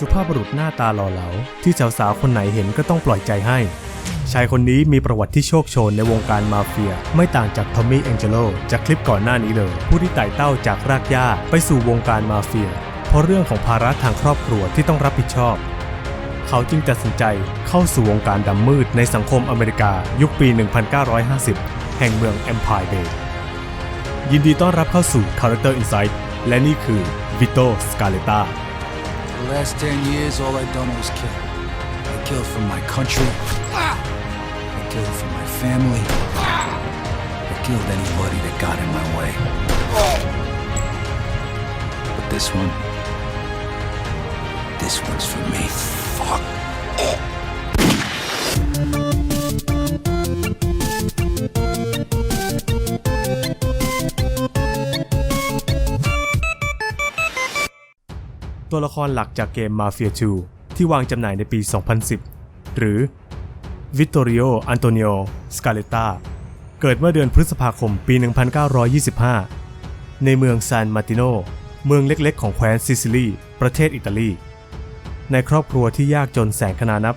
สุภาพบุรุษหน้าตาหล่อเหลา ที่สาวๆคนไหนเห็นก็ต้องปล่อยใจให้ ชายคนนี้มีประวัติที่โชคโชนในวงการมาเฟีย ไม่ต่างจากทอมมี่แองเจโลจากคลิปก่อนหน้านี้เลย ผู้ที่ไต่เต้าจากรากหญ้าไปสู่วงการมาเฟีย เพราะเรื่องของภาระทางครอบครัวที่ต้องรับผิดชอบ เขาจึงตัดสินใจเข้าสู่วงการดำมืดในสังคมอเมริกายุคปี 1950 แห่งเมือง Empire Bay ยินดีต้อนรับเข้าสู่ Character Insight และนี่คือ Vito Scaletta The last 10 years, all I've done was kill. I killed for my country. I killed for my family. I killed anybody that got in my way. But this one, this one's for me. Fuck. ตัวละครหลักจากเกม Mafia 2 ที่วางจำหน่ายในปี 2010 หรือ Vittorio Antonio Scaletta เกิดเมื่อเดือนพฤษภาคมปี 1925 ในเมืองซานมาติโน เมืองเล็กๆ ของแคว้นซิซิลี ประเทศอิตาลี ในครอบครัวที่ยากจนแสนขนานับ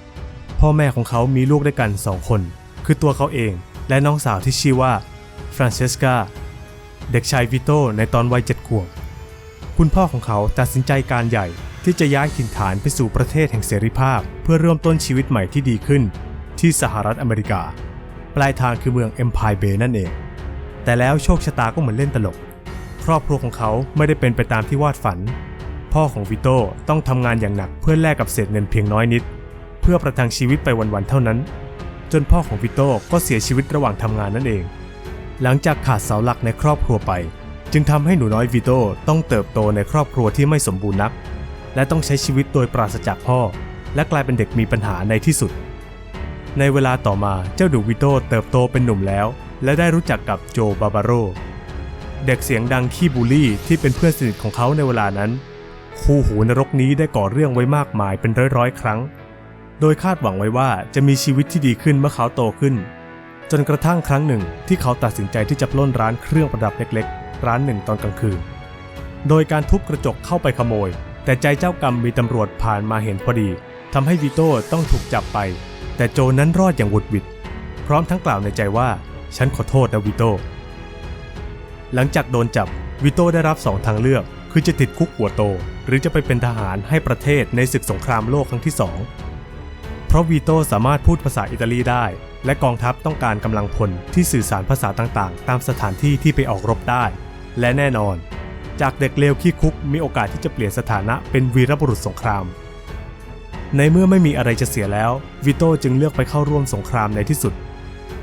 พ่อแม่ของเขามีลูกด้วยกันสองคน คือตัวเขาเองและน้องสาวที่ชื่อว่าฟรานเชสกา เด็กชายวิโตในตอนวัยเจ็ดขวบ คุณพ่อของเขาตัดสินใจการใหญ่ที่จะย้ายถิ่นฐานไปสู่ประเทศแห่งเสรีภาพ เพื่อเริ่มต้นชีวิตใหม่ที่ดีขึ้น ที่สหรัฐอเมริกา ปลายทางคือเมือง Empire Bay นั่นเอง แต่แล้วโชคชะตาก็เหมือนเล่นตลก ครอบครัวของเขาไม่ได้เป็นไปตามที่วาดฝัน พ่อของวิโต้ต้องทำงานอย่างหนักเพื่อแลกกับเศษเงินเพียงน้อยนิด เพื่อประทังชีวิตไปวันๆเท่านั้น จนพ่อของวิโต้ก็เสียชีวิตระหว่างทำงานนั่นเอง หลังจากขาดเสาหลักในครอบครัวไป จึงทำให้หนูน้อยวิโต้ต้องเติบโตในครอบครัวที่ไม่สมบูรณ์นัก และต้องใช้ชีวิตโดยปราศจากพ่อ และกลายเป็นเด็กมีปัญหาในที่สุด ในเวลาต่อมาเจ้าดูวิโต้เติบโตเป็นหนุ่มแล้ว และได้รู้จักกับโจบาบาโร เด็กเสียงดังขี้บูลลี่ที่เป็นเพื่อนสนิทของเขาในเวลานั้น คู่หูนรกนี้ได้ก่อเรื่องไว้มากมายเป็นร้อยๆ ครั้ง โดยคาดหวังไว้ว่าจะมีชีวิตที่ดีขึ้นเมื่อเขาโตขึ้น จนกระทั่งครั้งหนึ่งที่เขาตัดสินใจที่จะปล้นร้านเครื่องประดับเล็กๆ ร้านหนึ่งตอนกลางคืน โดยการทุบกระจกเข้าไปขโมย แต่ใจเจ้ากรรมมีตำรวจผ่านมาเห็นพอดีทำให้วิโต้ต้องถูกจับไป แต่โจนั้นรอดอย่างหวุดหวิดพร้อมทั้งกล่าวในใจว่า ฉันขอโทษนะวิโต้หลังจากโดนจับวิโต้ได้รับสองทางเลือก คือจะติดคุกหัวโต หรือจะไปเป็นทหารให้ประเทศในศึกสงครามโลกครั้งที่สองเพราะวิโต้สามารถพูดภาษาอิตาลีได้ และกองทัพต้องการกำลังพลที่สื่อสารภาษาต่างๆ ตามสถานที่ที่ไปออกรบได้ และแน่นอน จากเด็กเลวขี้คุกมีโอกาสที่จะเปลี่ยนสถานะเป็นวีรบุรุษสงคราม ในเมื่อไม่มีอะไรจะเสียแล้ววิโต้จึงเลือกไปเข้าร่วมสงครามในที่สุด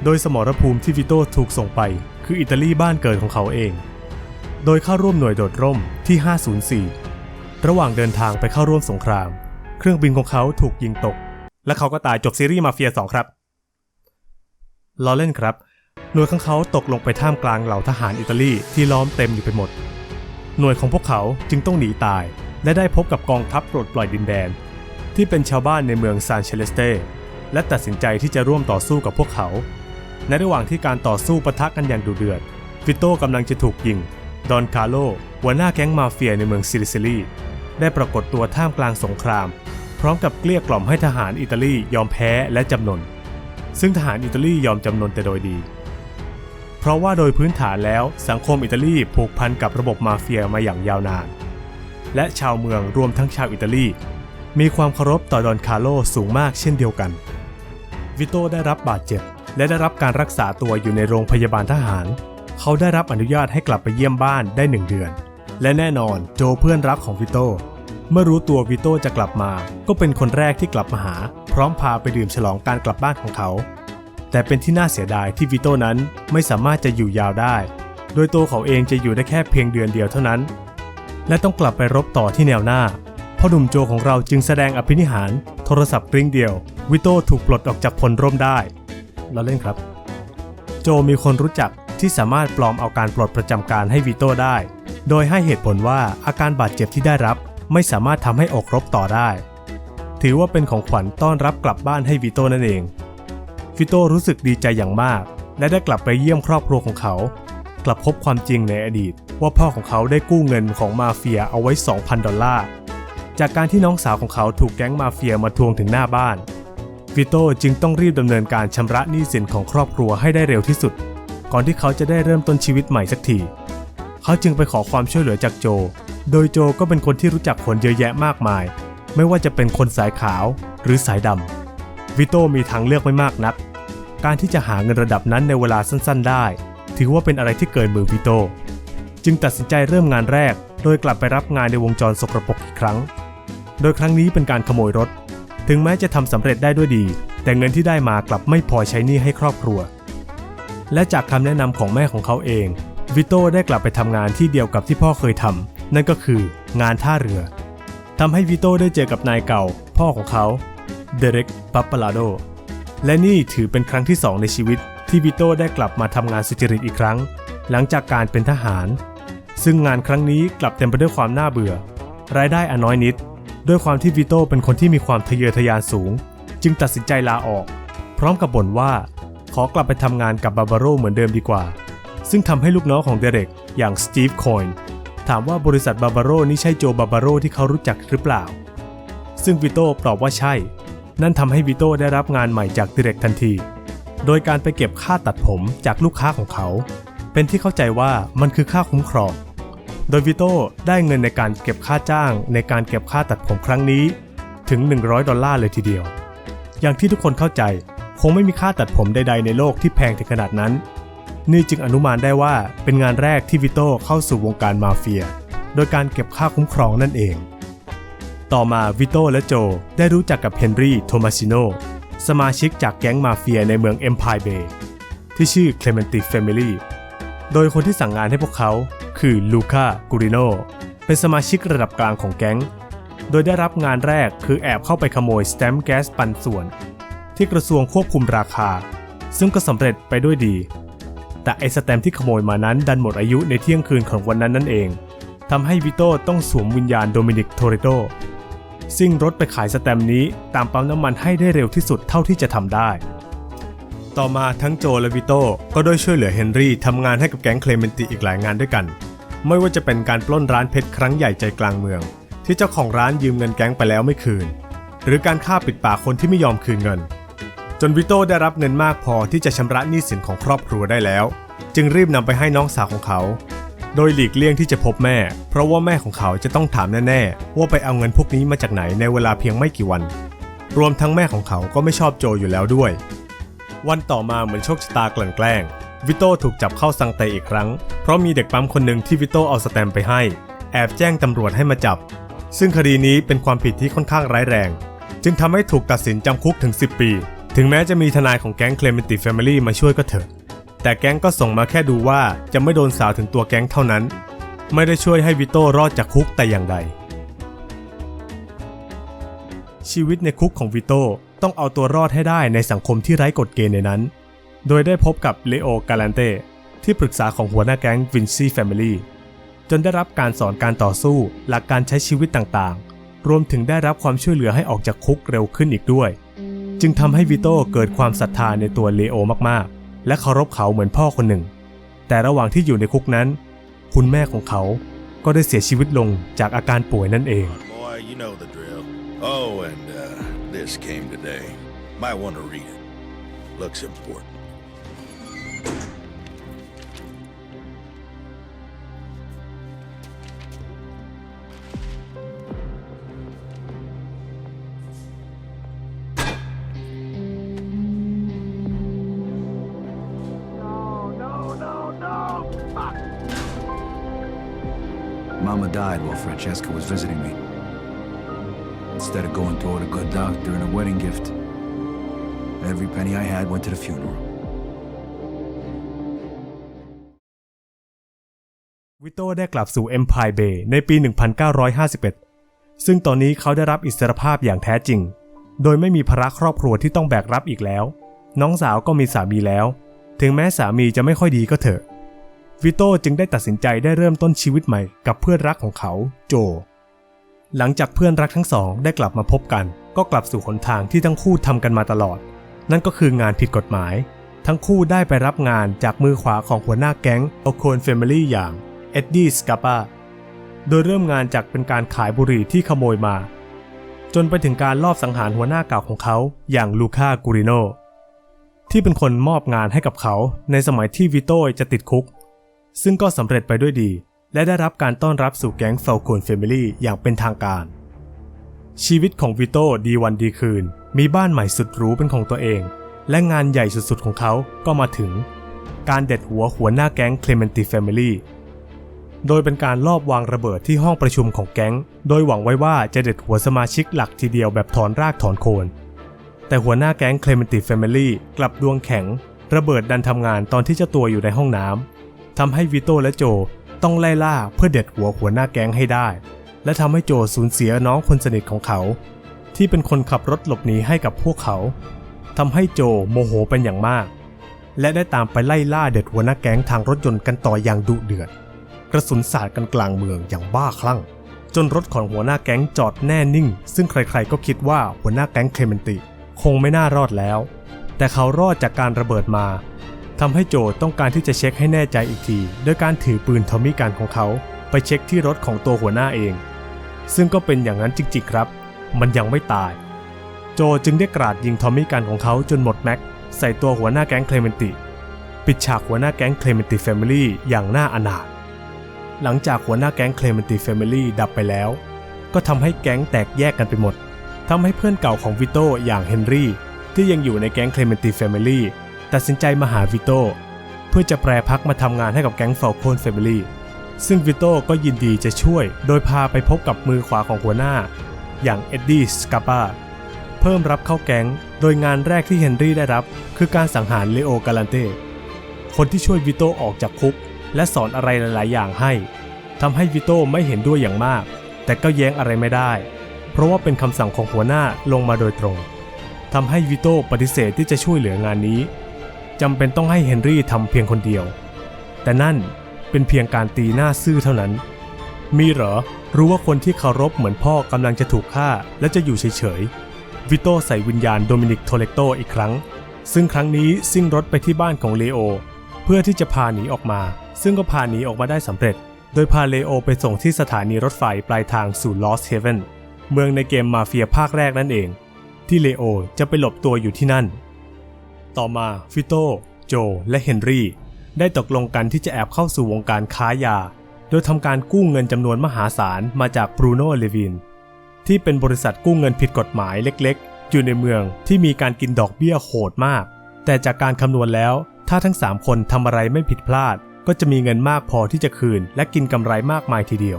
โดยสมรภูมิที่วิโต้ถูกส่งไป คืออิตาลีบ้านเกิดของเขาเอง โดยเข้าร่วมหน่วยโดดร่มที่ 504 ระหว่างเดินทางไปเข้าร่วมสงคราม เครื่องบินของเขาถูกยิงตก และเขาก็ตายจบซีรีส์มาเฟีย2ครับล้อเล่นครับ หน่วยของเขาตกลงไปท่ามกลางเหล่าทหารอิตาลีที่ล้อมเต็มอยู่ไปหมด หน่วยของพวกเขาจึงต้องหนีตาย และได้พบกับกองทัพปลดปล่อยดินแดน ที่เป็นชาวบ้านในเมืองซานเชเลสเตและตัดสินใจที่จะร่วมต่อสู้กับพวกเขา ในระหว่างที่การต่อสู้ปะทะกันอย่างดุเดือด ฟิโต้กำลังจะถูกยิง ดอนคาร์โลหัวหน้าแก๊งมาเฟียในเมืองซิลิซิลีได้ปรากฏตัวท่ามกลางสงคราม พร้อมกับเกลี้ยกล่อมให้ทหารอิตาลียอมแพ้และจำนน ซึ่งทหารอิตาลียอมจำนนแต่โดยดี เพราะว่าโดยพื้นฐานแล้วสังคมอิตาลีผูกพันกับระบบมาเฟียมาอย่างยาวนาน และชาวเมืองรวมทั้งชาวอิตาลี มีความเคารพต่อดอนคาร์โลสูงมากเช่นเดียวกัน วิโตได้รับบาดเจ็บ และได้รับการรักษาตัวอยู่ในโรงพยาบาลทหาร เขาได้รับอนุญาตให้กลับไปเยี่ยมบ้านได้หนึ่งเดือน และแน่นอนโจเพื่อนรักของวิโตเมื่อรู้ตัววิโตจะกลับมา ก็เป็นคนแรกที่กลับมาหา พร้อมพาไปดื่มฉลองการกลับบ้านของเขา แต่เป็นที่น่าเสียดายที่วิโต้นั้นไม่สามารถจะอยู่ยาวได้ โดยตัวเขาเองจะอยู่ได้แค่เพียงเดือนเดียวเท่านั้น และต้องกลับไปรบต่อที่แนวหน้าพ่อหนุ่มโจของเราจึงแสดงอภินิหาร โทรศัพท์กริ้งเดียว วิโต้ถูกปลดออกจากพลร่มได้เราเล่นครับ โจมีคนรู้จักที่สามารถปลอมเอาการปลดประจำการให้วิโต้ได้ โดยให้เหตุผลว่าอาการบาดเจ็บที่ได้รับไม่สามารถทำให้ออกรบต่อได้ ถือว่าเป็นของขวัญต้อนรับกลับบ้านให้วิโต้นั่นเอง วิโต้รู้สึกดีใจอย่างมาก และได้กลับไปเยี่ยมครอบครัวของเขา กลับพบความจริงในอดีต ว่าพ่อของเขาได้กู้เงินของมาเฟียเอาไว้ 2,000 ดอลลาร์ จากการที่น้องสาวของเขาถูกแก๊งมาเฟียมาทวงถึงหน้าบ้านวิโต้จึงต้องรีบดำเนินการชำระหนี้สินของครอบครัวให้ได้เร็วที่สุด ก่อนที่เขาจะได้เริ่มต้นชีวิตใหม่สักทีเขาจึงไปขอความช่วยเหลือจากโจ โดยโจก็เป็นคนที่รู้จักคนเยอะแยะมากมาย ไม่ว่าจะเป็นคนสายขาวหรือสายดำวิโต้มีทางเลือกไม่มากนัก การที่จะหาเงินระดับนั้นในเวลาสั้นๆ ได้ ถือว่าเป็นอะไรที่เกินมือวิโต้จึงตัดสินใจเริ่มงานแรก โดยกลับไปรับงานในวงจรสกรปรกอีกครั้ง โดยครั้งนี้เป็นการขโมยรถ ถึงแม้จะทำสำเร็จได้ด้วยดี แต่เงินที่ได้มากลับไม่พอใช้หนี้ให้ครอบครัว และจากคำแนะนำของแม่ของเขาเอง วิโต้ได้กลับไปทำงานที่เดียวกับที่พ่อเคยทำนั่นก็คืองานท่าเรือทำให้วิโต้ได้เจอกับนายเก่า พ่อของเขาเดเร็กปัปปาลาโด และนี่ถือเป็นครั้งที่ 2 ในชีวิตที่วิโต้ได้กลับมาทำงานสุจริตอีกครั้ง หลังจากการเป็นทหาร ซึ่งงานครั้งนี้กลับเต็มไปด้วยความน่าเบื่อ รายได้อน้อยนิด ด้วยความที่วิโต้เป็นคนที่มีความทะเยอทะยานสูง จึงตัดสินใจลาออก พร้อมกับบ่นว่าขอกลับไปทำงานกับบาบาโรเหมือนเดิมดีกว่า ซึ่งทำให้ลูกน้องของเดเร็กอย่างสตีฟคอยน์ถามว่าบริษัทบาบาโรนี่ใช่โจบาบาโรที่เขารู้จักหรือเปล่า ซึ่งวิโต้ตอบว่าใช่ นั่นทำให้วิโต้ได้รับงานใหม่จากเดเร็กทันที โดยการไปเก็บค่าตัดผมจากลูกค้าของเขา เป็นที่เข้าใจว่ามันคือค่าคุ้มครอง โดยวิโต้ได้เงินในการเก็บค่าจ้างในการเก็บค่าตัดผมครั้งนี้ ถึง 100 ดอลลาร์เลยทีเดียว อย่างที่ทุกคนเข้าใจคงไม่มีค่าตัดผมใด ๆ ในโลกที่แพงถึงขนาดนั้น นี่จึงอนุมานได้ว่าเป็นงานแรกที่วิโต้เข้าสู่วงการมาเฟีย โดยการเก็บค่าคุ้มครองนั่นเอง ต่อมาวิโต้และโจได้รู้จักกับเฮนรี่โทมาซิโนสมาชิกจากแก๊งมาเฟียในเมืองเอ็มพายเบย์ที่ชื่อเคลเมนติเฟมิลี่โดยคนที่สั่งงานให้พวกเขาคือลูคากูริโนเป็นสมาชิกระดับกลางของแก๊ง โดยได้รับงานแรกคือแอบเข้าไปขโมยสแตมป์แก๊สปันส่วน ที่กระทรวงควบคุมราคา ซึ่งก็สำเร็จไปด้วยดี แต่ไอสแตมป์ที่ขโมยมานั้นดันหมดอายุในเที่ยงคืนของวันนั้นนั่นเองทำให้วิโต้ต้องสวมวิญญาณโดมินิกโทเรโต ซิ่งรถไปขายสแตมนี้ตามปั๊มน้ำมันให้ได้เร็วที่สุดเท่าที่จะทำได้ ต่อมาทั้งโจและวิโต้ก็ได้ช่วยเหลือเฮนรี่ทำงานให้กับแก๊งเคลเมนติอีกหลายงานด้วยกัน ไม่ว่าจะเป็นการปล้นร้านเพชรครั้งใหญ่ใจกลางเมือง ที่เจ้าของร้านยืมเงินแก๊งไปแล้วไม่คืน หรือการฆ่าปิดปากคนที่ไม่ยอมคืนเงิน จนวิโต้ได้รับเงินมากพอที่จะชำระหนี้สินของครอบครัวได้แล้ว จึงรีบนำไปให้น้องสาวของเขา โดยหลีกเลี่ยงที่จะพบแม่ เพราะว่าแม่ของเขาจะต้องถามแน่ๆ ว่าไปเอาเงินพวกนี้มาจากไหนในเวลาเพียงไม่กี่วัน รวมทั้งแม่ของเขาก็ไม่ชอบโจอยู่แล้วด้วย วันต่อมาเหมือนโชคชะตากลั่นแกล้ง วิโต้ถูกจับเข้าสังเตอีกครั้ง เพราะมีเด็กปั๊มคนหนึ่งที่วิโต้เอาสแตมไปให้ แอบแจ้งตำรวจให้มาจับ ซึ่งคดีนี้เป็นความผิดที่ค่อนข้างร้ายแรง จึงทำให้ถูกตัดสินจำคุกถึง 10 ปี ถึงแม้จะมีทนายของแก๊งเคลเมนติแฟมิลี่มาช่วยก็เถอะ แต่แก๊งก็ส่งมาแค่ดูว่าจะไม่โดนสาวถึงตัวแก๊งเท่านั้น ไม่ได้ช่วยให้วิโต้รอดจากคุกแต่อย่างใด ชีวิตในคุกของวิโต้ต้องเอาตัวรอดให้ได้ในสังคมที่ไร้กฎเกณฑ์ในนั้น โดยได้พบกับเลโอกาลันเต้ที่ปรึกษาของหัวหน้าแก๊งวินซี่แฟมิลี่จนได้รับการสอนการต่อสู้หลักการใช้ชีวิตต่างๆ รวมถึงได้รับความช่วยเหลือให้ออกจากคุกเร็วขึ้นอีกด้วย จึงทำให้วิโต้เกิดความศรัทธาในตัวเลโอมากๆ และเคารพเขาเหมือนพ่อคนหนึ่ง แต่ระหว่างที่อยู่ในคุกนั้น คุณแม่ของเขาก็ได้เสียชีวิตลงจากอาการป่วยนั่นเอง Boy, you know the drill. Oh, and uh, this came today. Might want to read it. Looks important. Mama died while Francesca was visiting me. Instead of going toward a good doctor and a wedding gift, every penny I had went to the funeral. วิโต้ได้กลับสู่ Empire Bay ในปี 1951 ซึ่งตอนนี้เขาได้รับอิสรภาพอย่างแท้จริง โดยไม่มีภาระครอบครัวที่ต้องแบกรับอีกแล้ว น้องสาวก็มีสามีแล้ว ถึงแม้สามีจะไม่ค่อยดีก็เถอะ วิโต้จึงได้ตัดสินใจได้เริ่มต้นชีวิตใหม่กับเพื่อนรักของเขาโจ หลังจากเพื่อนรักทั้งสองได้กลับมาพบกัน ก็กลับสู่หนทางที่ทั้งคู่ทำกันมาตลอด นั่นก็คืองานผิดกฎหมาย ทั้งคู่ได้ไปรับงานจากมือขวาของหัวหน้าแก๊งโอโคนเฟมิลี่อย่างเอ็ดดี้สกาปาโดยเริ่มงานจากเป็นการขายบุหรี่ที่ขโมยมา จนไปถึงการลอบสังหารหัวหน้าเก่าของเขาอย่างลูคากูริโนที่เป็นคนมอบงานให้กับเขาในสมัยที่วิโต้จะติดคุก ซึ่งก็สำเร็จไปด้วยดี และได้รับการต้อนรับสู่แก๊งเฟลโคนเฟมิลี่อย่างเป็นทางการ ชีวิตของวิโต้ดีวันดีคืน มีบ้านใหม่สุดหรูเป็นของตัวเอง และงานใหญ่สุดๆของเขาก็มาถึง การเด็ดหัวหัวหน้าแก๊งเคลเมนติเฟมิลี่โดยเป็นการลอบวางระเบิดที่ห้องประชุมของแก๊ง โดยหวังไว้ว่าจะเด็ดหัวสมาชิกหลักทีเดียวแบบถอนรากถอนโคน แต่หัวหน้าแก๊งเคลเมนติเฟมิลี่กลับดวงแข็ง ระเบิดดันทำงานตอนที่เจ้าตัวอยู่ในห้องน้ำ ทำให้วิโต้และโจต้องไล่ล่าเพื่อเด็ดหัวหัวหน้าแก๊งให้ได้ และทำให้โจสูญเสียน้องคนสนิทของเขา ที่เป็นคนขับรถหลบหนีให้กับพวกเขาทำให้โจโมโหเป็นอย่างมาก และได้ตามไปไล่ล่าเด็ดหัวหน้าแก๊งทางรถยนต์กันต่ออย่างดุเดือด กระสุนสาดกันกลางเมืองอย่างบ้าคลั่ง จนรถของหัวหน้าแก๊งจอดแน่นิ่ง ซึ่งใครๆก็คิดว่าหัวหน้าแก๊งเคลเมนติ คงไม่น่ารอดแล้ว แต่เขารอดจากการระเบิดมา ทำให้โจต้องการที่จะเช็คให้แน่ใจอีกทีด้วยการถือปืนทอมมี่กันของเขา ไปเช็คที่รถของตัวหัวหน้าเอง ซึ่งก็เป็นอย่างนั้นจริงๆครับ มันยังไม่ตาย โจจึงได้กราดยิงทอมมี่กันของเขาจนหมดแม็กใส่ตัวหัวหน้าแก๊งเคลเมนติ ปิดฉากหัวหน้าแก๊งเคลเมนติแฟมิลี่อย่างน่าอนาถหลังจากหัวหน้าแก๊งเคลเมนติแฟมิลี่ดับไปแล้ว ก็ทำให้แก๊งแตกแยกกันไปหมดทำให้เพื่อนเก่าของวิโตอย่างเฮนรี่ที่ยังอยู่ในแก๊งเคลเมนติแฟมิลี่ ตัดสินใจมาหาวิโต้เพื่อจะแปรพักมาทำงานให้กับแก๊งฟ a ลโคนแฟมิลี่ซึ่งวิโต้ก็ยินดีจะช่วย โดยพาไปพบกับมือขวาของหัวหน้า อย่างเอ็ดดี้สกาปาเพิ่มรับเข้าแก๊ง โดยงานแรกที่เฮนรี่ได้รับ คือการสังหารเลโอกาลันเต้คนที่ช่วยวิโต้ออกจากคุก และสอนอะไรหลาย ๆ อย่างให้ทำให้วิโต้ไม่เห็นด้วยอย่างมาก แต่ก็แย้งอะไรไม่ได้ เพราะว่าเป็นคำสั่งของหัวหน้าลงมาโดยตรงทำให้วิโต้ปฏิเสธที่จะช่วยเหลืองานนี้ จำเป็นต้องให้เฮนรี่ทำเพียงคนเดียว แต่นั่นเป็นเพียงการตีหน้าซื่อเท่านั้น มีเหรอ รู้ว่าคนที่เคารพเหมือนพ่อกำลังจะถูกฆ่าและจะอยู่เฉยๆ วิโต้ใส่วิญญาณโดมินิกโทเลโตอีกครั้ง ซึ่งครั้งนี้ซิ่งรถไปที่บ้านของเลโอ เพื่อที่จะพาหนีออกมา ซึ่งก็พาหนีออกมาได้สำเร็จ โดยพาเลโอไปส่งที่สถานีรถไฟปลายทางสู่ลอสเฮเวนเมืองในเกมมาเฟียภาคแรกนั่นเอง ที่เลโอจะไปหลบตัวอยู่ที่นั่น ต่อมาฟิโตโจ และเฮนรี่ ได้ตกลงกันที่จะแอบเข้าสู่วงการค้ายา โดยทำการกู้เงินจำนวนมหาศาลมาจากบรูโน่เลวิน ที่เป็นบริษัทกู้เงินผิดกฎหมายเล็กๆ อยู่ในเมืองที่มีการกินดอกเบี้ยโหดมาก แต่จากการคำนวณแล้ว ถ้าทั้ง 3 คนทำอะไรไม่ผิดพลาด ก็จะมีเงินมากพอที่จะคืน และกินกำไรมากมายทีเดียว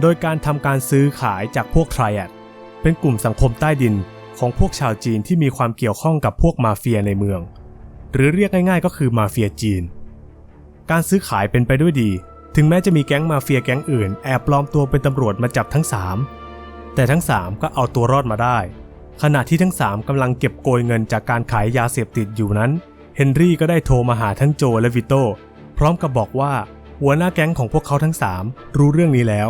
โดยการทำการซื้อขายจากพวกไทรแอดเป็นกลุ่มสังคมใต้ดิน ของพวกชาวจีนที่มีความเกี่ยวข้องกับพวกมาเฟียในเมือง หรือเรียกง่ายๆ ก็คือมาเฟียจีน การซื้อขายเป็นไปด้วยดี ถึงแม้จะมีแก๊งมาเฟียแก๊งอื่นแอบปลอมตัวเป็นตำรวจมาจับทั้ง 3 แต่ทั้ง 3 ก็เอาตัวรอดมาได้ ขณะที่ทั้ง 3กำลังเก็บโกยเงินจากการขายยาเสพติดอยู่นั้น เฮนรี่ก็ได้โทรมาหาทั้งโจและวิโตพร้อมกับบอกว่าหัวหน้าแก๊งของพวกเขาทั้ง 3 รู้เรื่องนี้แล้ว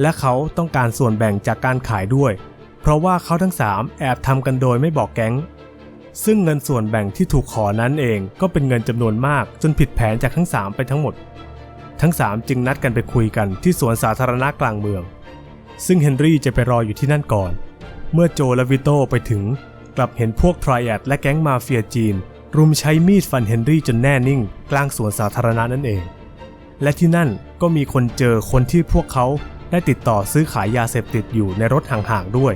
และเขาต้องการส่วนแบ่งจากการขายด้วย เพราะว่าเขาทั้ง 3 แอบทำกันโดยไม่บอกแก๊ง ซึ่งเงินส่วนแบ่งที่ถูกขอนั้นเองก็เป็นเงินจำนวนมากจนผิดแผนจากทั้ง 3 ไปทั้งหมด ทั้ง 3 จึงนัดกันไปคุยกันที่สวนสาธารณะกลางเมือง ซึ่งเฮนรี่จะไปรออยู่ที่นั่นก่อน เมื่อโจและวิโต้ไปถึง กลับเห็นพวกทร i แอดและแก๊งมาเฟียจีน รุมใช้มีดฟันเฮนรี่จนแน่นิ่ง กลางสวนสาธารณะนั่นเอง และที่นั่นก็มีคนเจอคนที่พวกเขา ได้ติดต่อซื้อขายยาเสพติดอยู่ในรถห่างๆด้วย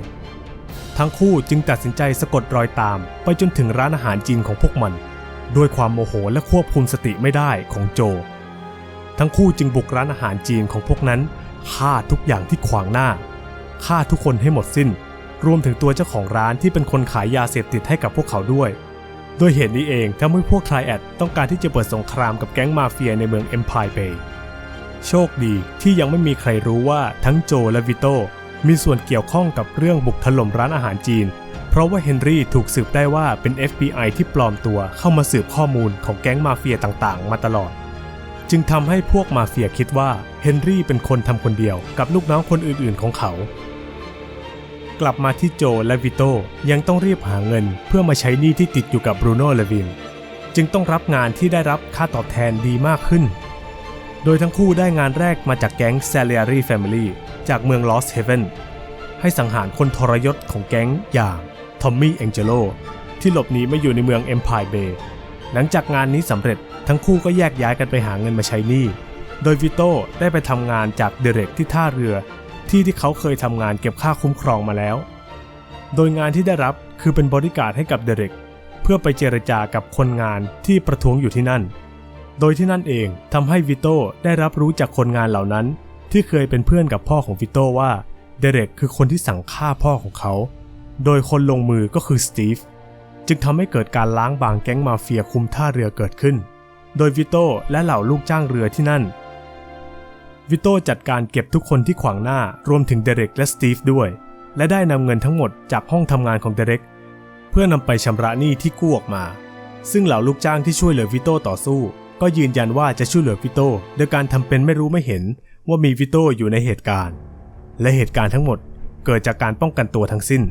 ทั้งคู่จึงตัดสินใจสะกดรอยตาม ไปจนถึงร้านอาหารจีนของพวกมัน ด้วยความโมโหและควบคุมสติไม่ได้ของโจ ทั้งคู่จึงบุกร้านอาหารจีนของพวกนั้นฆ่าทุกอย่างที่ขวางหน้าฆ่าทุกคนให้หมดสิ้น รวมถึงตัวเจ้าของร้านที่เป็นคนขายยาเสพติดให้กับพวกเขาด้วยโดยเหตุนี้เองทำให้พวกไทรแอดต้องการที่จะเปิดสงครามกับแก๊งมาเฟียในเมือง Empire Bay โชคดีที่ยังไม่มีใครรู้ว่าทั้งโจและวิโต้มีส่วนเกี่ยวข้องกับเรื่องบุกถล่มร้านอาหารจีน เพราะว่าเฮนรี่ถูกสืบได้ว่าเป็น FBI ที่ปลอมตัวเข้ามาสืบข้อมูลของแก๊งมาเฟียต่างๆ มาตลอด จึงทำให้พวกมาเฟียคิดว่าเฮนรี่เป็นคนทำคนเดียวกับลูกน้องคนอื่นๆของเขา กลับมาที่โจและวิโต้ยังต้องรีบหาเงินเพื่อมาใช้หนี้ที่ติดอยู่กับบรูโน่เลวินจึงต้องรับงานที่ได้รับค่าตอบแทนดีมากขึ้น โดยทั้งคู่ได้งานแรกมาจากแก๊ง s a l i a r y Family จากเมือง Lost Heaven ให้สังหารคนทรยศของแก๊งอย่างทอมมี่เองเจโลที่หลบหนีมาอยู่ในเมือง Empire Bay หลังจากงานนี้สำเร็จทั้งคู่ก็แยกย้ายกันไปหาเงินมาใช้หนี้ โดยวิโต้ได้ไปทำงานจากเดเร็กที่ท่าเรือ ที่ที่เขาเคยทำงานเก็บค่าคุ้มครองมาแล้ว โดยงานที่ได้รับคือเป็นบริการให้กับเดเร็กเพื่อไปเจรจากับคนงานที่ประท้วงอยู่ที่นั่น โดยที่นั่นเองทำให้วิโต้ได้รับรู้จากคนงานเหล่านั้น ที่เคยเป็นเพื่อนกับพ่อของวิโต้ว่าเดเร็กคือคนที่สั่งฆ่าพ่อของเขา โดยคนลงมือก็คือสตีฟจึงทำให้เกิดการล้างบางแก๊งมาเฟียคุมท่าเรือเกิดขึ้น โดยวิโต้และเหล่าลูกจ้างเรือที่นั่น วิโต้จัดการเก็บทุกคนที่ขวางหน้ารวมถึงเดเร็กและสตีฟด้วย และได้นำเงินทั้งหมดจากห้องทำงานของเดเร็กเพื่อนำไปชำระหนี้ที่กู้ออกมา ซึ่งเหล่าลูกจ้างที่ช่วยเหลือวิโต้ต่อสู้ ก็ยืนยันว่าจะช่วยเหลือวิโต้โดยการทำเป็นไม่รู้ไม่เห็นว่ามีวิโต้อยู่ในเหตุการณ์ และเหตุการณ์ทั้งหมดเกิดจากการป้องกันตัวทั้งสิ้น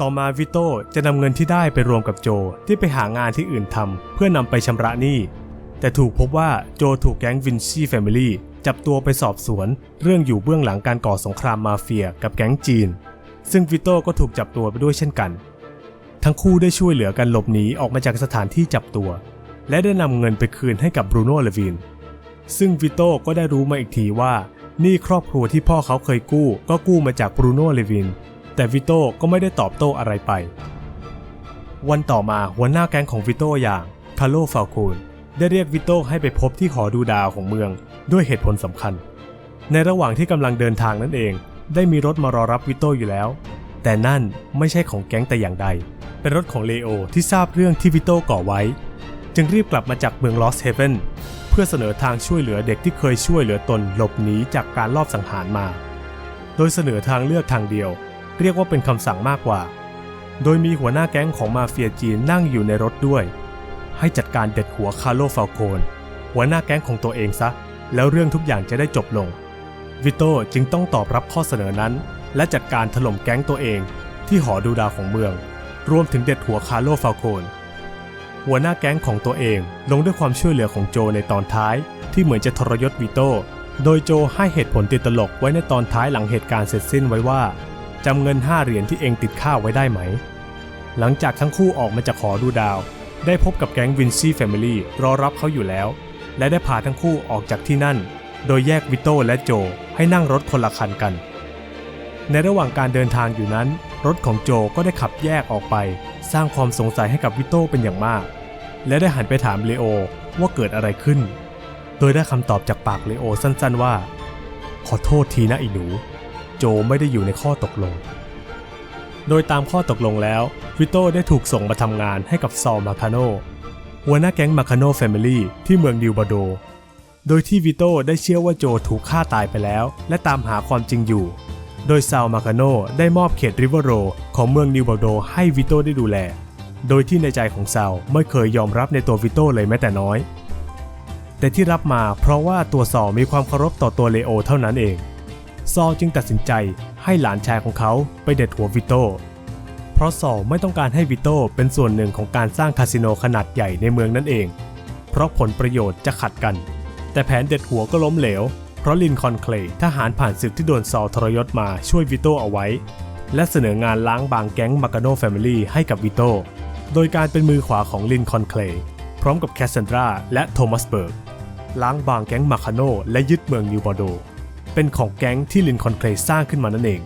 ต่อมาวิโต้จะนำเงินที่ได้ไปรวมกับโจที่ไปหางานที่อื่นทำเพื่อนำไปชำระหนี้ แต่ถูกพบว่าโจถูกแก๊งวินชี่แฟมิลี่จับตัวไปสอบสวน เรื่องอยู่เบื้องหลังการก่อสงครามมาเฟียกับแก๊งจีน ซึ่งวิโต้ก็ถูกจับตัวไปด้วยเช่นกัน ทั้งคู่ได้ช่วยเหลือกันหลบหนีออกมาจากสถานที่จับตัว และได้นำเงินไปคืนให้กับบรูโน่เลวิน ซึ่งวิโต้ก็ได้รู้มาอีกทีว่านี่ครอบครัวที่พ่อเขาเคยกู้ ก็กู้มาจากบรูโน่เลวิน แต่วิโต้ก็ไม่ได้ตอบโต้อะไรไป วันต่อมาหัวหน้าแก๊งของวิโต้อย่างคาร์โลฟาลโคนได้เรียกวิโต้ให้ไปพบที่หอดูดาวของเมืองด้วยเหตุผลสำคัญ ในระหว่างที่กำลังเดินทางนั่นเอง ได้มีรถมารอรับวิโต้อยู่แล้ว แต่นั่นไม่ใช่ของแก๊งแต่อย่างใด เป็นรถของเลโอที่ทราบเรื่องที่วิโต้ก่อไว้ จึงรีบกลับมาจากเมืองลอสเฮเวนเพื่อเสนอทางช่วยเหลือเด็กที่เคยช่วยเหลือตนหลบหนีจากการลอบสังหารมา โดยเสนอทางเลือกทางเดียว เรียกว่าเป็นคำสั่งมากกว่า โดยมีหัวหน้าแก๊งของมาเฟียจีนนั่งอยู่ในรถด้วย ให้จัดการเด็ดหัวคาร์โลฟาลโคน หัวหน้าแก๊งของตัวเองซะ แล้วเรื่องทุกอย่างจะได้จบลง วิโต้จึงต้องตอบรับข้อเสนอนั้น และจัดการถล่มแก๊งตัวเอง ที่หอดูดาวของเมือง รวมถึงเด็ดหัวคาร์โลฟาลโคน หัวหน้าแก๊งของตัวเอง ลงด้วยความช่วยเหลือของโจในตอนท้าย ที่เหมือนจะทรยศวิโต้โดยโจให้เหตุผลติดตลกไว้ในตอนท้ายหลังเหตุการณ์เสร็จสิ้นไว้ว่าจำเงิน5เหรียญที่เองติดข้าวไว้ได้ไหม หลังจากทั้งคู่ออกมาจากหอดูดาว ได้พบกับแก๊งวินซี่แฟมิลี่รอรับเขาอยู่แล้ว และได้พาทั้งคู่ออกจากที่นั่น โดยแยกวิโต้และโจให้นั่งรถคนละคันกัน ในระหว่างการเดินทางอยู่นั้น รถของโจก็ได้ขับแยกออกไป สร้างความสงสัยให้กับวิโต้เป็นอย่างมาก และได้หันไปถามเลโอว่าเกิดอะไรขึ้น โดยได้คำตอบจากปากเลโอสั้นๆว่า ขอโทษทีนะอีหนู โจไม่ได้อยู่ในข้อตกลง โดยตามข้อตกลงแล้ว วิโต้ได้ถูกส่งมาทำงานให้กับซอลมาคาโนหัวหน้าแก๊งมาคาโนแฟมิลี่ที่เมืองดิวบาโด โดยที่วิโต้ได้เชื่อว่าโจถูกฆ่าตายไปแล้ว และตามหาความจริงอยู่ โดยซาลมาคาโนได้มอบเขตริเวอร์โรของเมืองนิวบาโดให้วิโต้ได้ดูแล โดยที่ในใจของซาลไม่เคยยอมรับในตัววิโต้เลยแม้แต่น้อย แต่ที่รับมาเพราะว่าตัวซอมีความเคารพต่อตัวเลโอเท่านั้นเอง ซอจึงตัดสินใจให้หลานชายของเขาไปเด็ดหัววิโต้เพราะซอไม่ต้องการให้วิโต้เป็นส่วนหนึ่งของการสร้างคาสิโนขนาดใหญ่ในเมืองนั่นเอง เพราะผลประโยชน์จะขัดกัน แต่แผนเด็ดหัวก็ล้มเหลว เพราะลินคอนเคลย์ทหารผ่านศึกที่โดนซอลทรยศมาช่วยวิโตเอาไว้ และเสนองานล้างบางแก๊งมาคาโนแฟมิลี่ให้กับวิโตโดยการเป็นมือขวาของลินคอนเคลย์พร้อมกับแคสซันดราและโทมัสเบิร์กล้างบางแก๊งมาคาโนและยึดเมืองนิวบอร์โด เป็นของแก๊งที่ลินคอนเคลย์สร้างขึ้นมานั่นเอง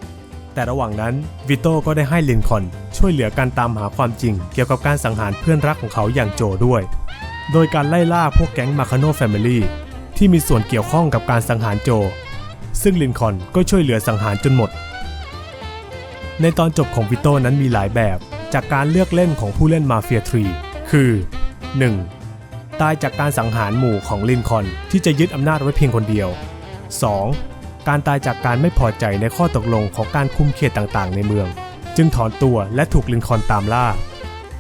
แต่ระหว่างนั้นวิโตก็ได้ให้ลินคอนช่วยเหลือการตามหาความจริง เกี่ยวกับการสังหารเพื่อนรักของเขาอย่างโจด้วย โดยการไล่ล่าพวกแก๊งมาคาโนแฟมิลี่ ที่มีส่วนเกี่ยวข้องกับการสังหารโจ ซึ่งลินคอนก็ช่วยเหลือสังหารจนหมด ในตอนจบของวิโต้นั้นมีหลายแบบ จากการเลือกเล่นของผู้เล่นมาเฟียทรีคือ 1. ตายจากการสังหารหมู่ของลินคอนที่จะยึดอำนาจไว้เพียงคนเดียว 2. การตายจากการไม่พอใจในข้อตกลงของการคุมเขตต่างๆ ในเมือง จึงถอนตัวและถูกลินคอนตามล่า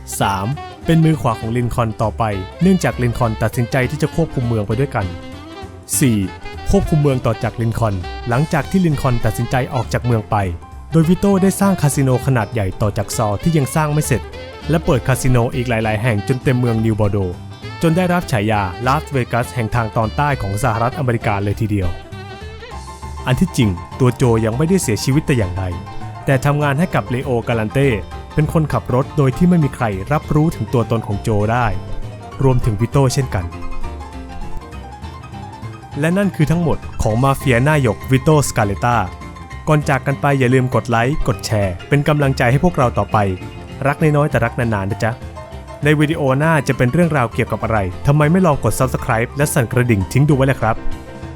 3. เป็นมือขวาของลินคอนต่อไป เนื่องจากลินคอนตัดสินใจที่จะควบคุมเมืองไปด้วยกัน 4. ควบคุมเมืองต่อจากลินคอน หลังจากที่ลินคอนตัดสินใจออกจากเมืองไป โดยวิโต้ได้สร้างคาสิโนขนาดใหญ่ต่อจากซอที่ยังสร้างไม่เสร็จ และเปิดคาสิโนอีกหลาย ๆ แห่งจนเต็มเมืองนิวบอร์โด จนได้รับฉายาลาสเวกัสแห่งทางตอนใต้ของสหรัฐอเมริกาเลยทีเดียว อันที่จริงตัวโจยังไม่ได้เสียชีวิตแต่อย่างใด แต่ทำงานให้กับเลโอกาลันเต้เป็นคนขับรถโดยที่ไม่มีใครรับรู้ถึงตัวตนของโจได้ รวมถึงวิโต้เช่นกัน และนั่นคือทั้งหมดของมาเฟียหน้าหยกวิโตสกาเลตาก่อนจากกันไปอย่าลืมกดไลค์กดแชร์ เป็นกำลังใจให้พวกเราต่อไป รักน้อยๆแต่รักนานๆนะจ๊ะ ในวิดีโอหน้าจะเป็นเรื่องราวเกี่ยวกับอะไรทำไมไม่ลองกด Subscribe และสั่นกระดิ่งทิ้งดูไว้เลยครับ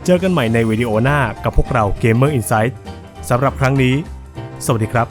เจอกันใหม่ในวิดีโอหน้ากับพวกเรา Gamer Insight สำหรับครั้งนี้ สวัสดีครับ